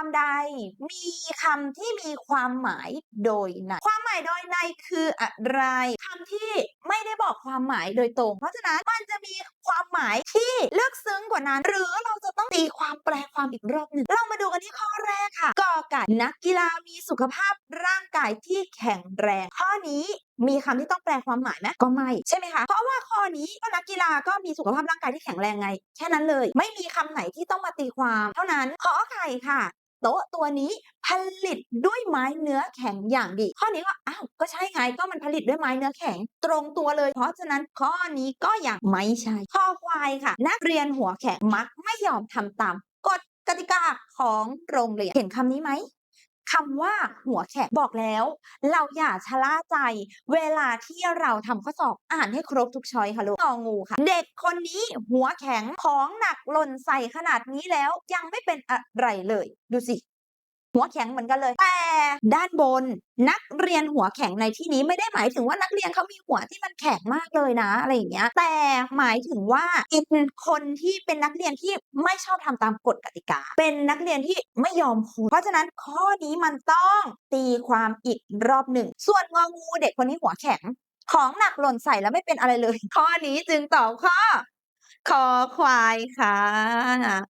ความใด มีคำที่มีความหมายโดยในความหมายโดยในคืออะไรคำที่ไม่ได้บอกความหมายโดยตรง เพราะฉะนั้นมันจะมีความหมายที่ลึกซึ้งกว่านั้น หรือเราจะต้องตีความแปลความอีกรอบหนึ่งเรามาดูกันที่ข้อแรกค่ะกอไก่นักกีฬามีสุขภาพร่างกายที่แข็งแรง ข้อนี้มีคำที่ต้องแปลความหมายไหมก็ไม่ใช่ไหมคะเพราะว่าข้อนี้ก็นักกีฬาก็มีสุขภาพร่างกายที่แข็งแรงไง แค่นั้นเลย ไม่มีคำไหนที่ต้องมาตีความ เท่านั้นขอไข่ค่ะ โต๊ะตัวนี้ผลิตด้วยไม้เนื้อแข็งอย่างดี ข้อนี้ก็อ้าวก็ใช่ไงก็มันผลิตด้วยไม้เนื้อแข็ง ตรงตัวเลย เพราะฉะนั้นข้อนี้ก็ยังไม่ใช่ข้อควายค่ะ นักเรียนหัวแข็งมักไม่ยอมทำตามกฎกติกาของโรงเรียนเห็นคำนี้ไหม คำว่าหัวแข็งบอกแล้ว เราอย่าชะล่าใจ เวลาที่เราทำข้อสอบอ่านให้ครบทุกช้อยค่ะลูกงองูค่ะ เด็กคนนี้หัวแข็งของหนักหล่นใส่ขนาดนี้แล้วยังไม่เป็นอะไรเลย ดูสิ หัวแข็งเหมือนกันเลย แต่ด้านบนนักเรียนหัวแข็งในที่นี้ไม่ได้หมายถึงว่านักเรียนเขามีหัวที่มันแข็งมากเลยนะอะไรอย่างเงี้ย แต่หมายถึงว่าเป็นคนที่เป็นนักเรียนที่ไม่ชอบทำตามกฎกติกา เป็นนักเรียนที่ไม่ยอมครูเพราะฉะนั้นข้อนี้มันต้องตีความอีกรอบหนึ่ง ส่วนงองูเด็กคนนี้หัวแข็ง ของหนักหล่นใส่แล้วไม่เป็นอะไรเลย ข้อนี้จึงตอบข้อคอควายค่ะ